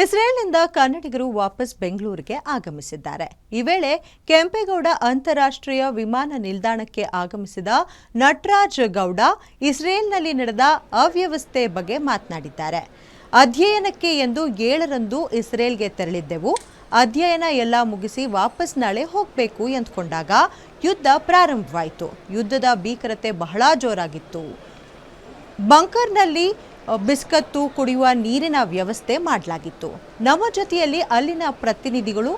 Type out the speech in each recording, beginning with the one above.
ಇಸ್ರೇಲ್ನಿಂದ ಕನ್ನಡಿಗರು ವಾಪಸ್ ಬೆಂಗಳೂರಿಗೆ ಆಗಮಿಸಿದ್ದಾರೆ. ಈ ವೇಳೆ ಕೆಂಪೇಗೌಡ ಅಂತಾರಾಷ್ಟ್ರೀಯ ವಿಮಾನ ನಿಲ್ದಾಣಕ್ಕೆ ಆಗಮಿಸಿದ ನಟರಾಜ್ ಗೌಡ ಇಸ್ರೇಲ್ನಲ್ಲಿ ನಡೆದ ಅವ್ಯವಸ್ಥೆ ಬಗ್ಗೆ ಮಾತನಾಡಿದ್ದಾರೆ. ಅಧ್ಯಯನಕ್ಕೆ ಎಂದು ಏಳರಂದು ಇಸ್ರೇಲ್ಗೆ ತೆರಳಿದ್ದೆವು. ಅಧ್ಯಯನ ಎಲ್ಲ ಮುಗಿಸಿ ವಾಪಸ್ ನಾಳೆ ಹೋಗಬೇಕು ಎಂದುಕೊಂಡಾಗ ಯುದ್ಧ ಪ್ರಾರಂಭವಾಯಿತು. ಯುದ್ಧದ ಭೀಕರತೆ ಬಹಳ ಜೋರಾಗಿತ್ತು. ಬಂಕರ್ನಲ್ಲಿ ಬಿಸ್ಕತ್ತು ಕುಡಿಯುವ ನೀರಿನ ವ್ಯವಸ್ಥೆ ಮಾಡಲಾಗಿತ್ತು. ನಮ್ಮ ಜೊತೆಯಲ್ಲಿ ಅಲ್ಲಿನ ಪ್ರತಿನಿಧಿಗಳು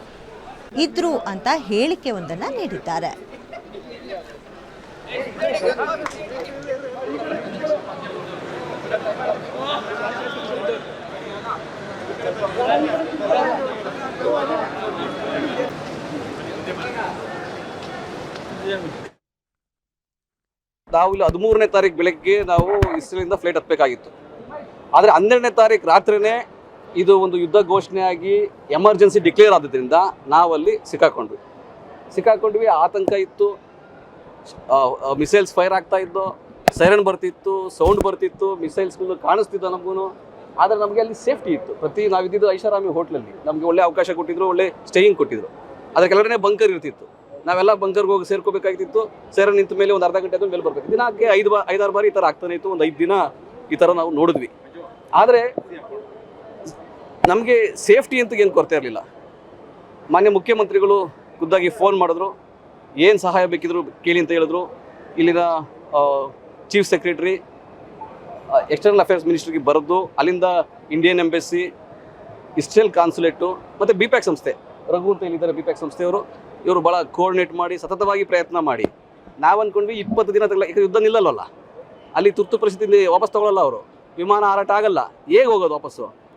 ಇದ್ರು ಅಂತ ಹೇಳಿಕೆ ಒಂದನ್ನು ನೀಡಿದ್ದಾರೆ. ನಾವು ಇಲ್ಲಿ ಹದಿಮೂರನೇ ತಾರೀಕು ಬೆಳಗ್ಗೆ ನಾವು ಇಸ್ರೇಲಿಂದ ಫ್ಲೈಟ್ ಹತ್ತಬೇಕಾಗಿತ್ತು. ಆದರೆ ಹನ್ನೆರಡನೇ ತಾರೀಕು ರಾತ್ರಿನೇ ಇದು ಒಂದು ಯುದ್ಧ ಘೋಷಣೆಯಾಗಿ ಎಮರ್ಜೆನ್ಸಿ ಡಿಕ್ಲೇರ್ ಆದ್ರಿಂದ ನಾವಲ್ಲಿ ಸಿಕ್ಕಾಕೊಂಡ್ವಿ. ಸಿಕ್ಕಾಕೊಂಡ್ವಿ, ಆತಂಕ ಇತ್ತು. ಮಿಸೈಲ್ಸ್ ಫೈರ್ ಆಗ್ತಾ ಇದ್ದು ಸೈರನ್ ಬರ್ತಿತ್ತು ಸೌಂಡ್ ಬರ್ತಿತ್ತು ಮಿಸೈಲ್ಸ್ಗಳು ಕಾಣಿಸ್ತಿತ್ತು ನಮಗೂ ಆದರೆ ನಮಗೆ ಅಲ್ಲಿ ಸೇಫ್ಟಿ ಇತ್ತು. ಪ್ರತಿ ನಾವಿದ್ದಿದ್ದು ಐಷಾರಾಮಿ ಹೋಟ್ಲಲ್ಲಿ ನಮಗೆ ಒಳ್ಳೆ ಅವಕಾಶ ಕೊಟ್ಟಿದ್ರು, ಒಳ್ಳೆ ಸ್ಟೇಯಿಂಗ್ ಕೊಟ್ಟಿದ್ರು. ಅದರ ಕೆಳಗಡೆ ಬಂಕರ್ ಇರ್ತಿತ್ತು. ನಾವೆಲ್ಲ ಬಂಕರ್ಗೆ ಹೋಗಿ ಸೇರ್ಕೋಬೇಕಾಗಿತ್ತು ಸೈರನ್ ನಿಂತ ಮೇಲೆ ಒಂದು ಅರ್ಧ ಗಂಟೆ ಆದ್ಮೇಲೆ ಮೇಲೆ ಬರ್ಬೇಕು ದಿನಕ್ಕೆ ಐದು ಬಾ, ಐದಾರು ಬಾರಿ ಈ ಥರ ಆಗ್ತಾನೆ ಇತ್ತು. ಒಂದು ಐದು ದಿನ ಈ ಥರ ನಾವು ನೋಡಿದ್ವಿ. ಆದರೆ ನಮಗೆ ಸೇಫ್ಟಿ ಅಂತ ಏನು ಕೊರತೆ ಇರಲಿಲ್ಲ. ಮಾನ್ಯ ಮುಖ್ಯಮಂತ್ರಿಗಳು ಖುದ್ದಾಗಿ ಫೋನ್ ಮಾಡಿದ್ರು, ಏನು ಸಹಾಯ ಬೇಕಿದ್ರು ಕೇಳಿ ಅಂತ ಹೇಳಿದ್ರು. ಇಲ್ಲಿನ ಚೀಫ್ ಸೆಕ್ರೆಟರಿ ಎಕ್ಸ್ಟರ್ನಲ್ ಅಫೇರ್ಸ್ ಮಿನಿಸ್ಟ್ರಿಗೆ ಬರೆದು, ಅಲ್ಲಿಂದ ಇಂಡಿಯನ್ ಎಂಬೆಸಿ ಇಸ್ರೇಲ್ ಕಾನ್ಸುಲೇಟು ಮತ್ತು ಬಿ ಪ್ಯಾಕ್ ಸಂಸ್ಥೆ, ರಘು ಅಂತ ಹೇಳಿದ್ದಾರೆ ಬಿ ಪ್ಯಾಕ್ ಸಂಸ್ಥೆಯವರು, ಇವರು ಭಾಳ ಕೋಆರ್ಡಿನೇಟ್ ಮಾಡಿ, ಸತತವಾಗಿ ಪ್ರಯತ್ನ ಮಾಡಿ. ನಾವು ಅಂದ್ಕೊಂಡ್ವಿ ಇಪ್ಪತ್ತು ದಿನ ತಗೊಳ್ಳ ಯುದ್ಧ ನಿಲ್ಲಲ್ಲ ಅಲ್ಲಿ ತುರ್ತು ಪರಿಸ್ಥಿತಿಯಿಂದ ವಾಪಸ್ ತಗೊಳ್ಳಲ್ಲ ಅವರು. ವಿಮಾನ ಹಾರಾಟ ಆಗಲ್ಲ. ಹೇಗೆ ಹೋಗೋದು ವಾಪಸ್ಸು?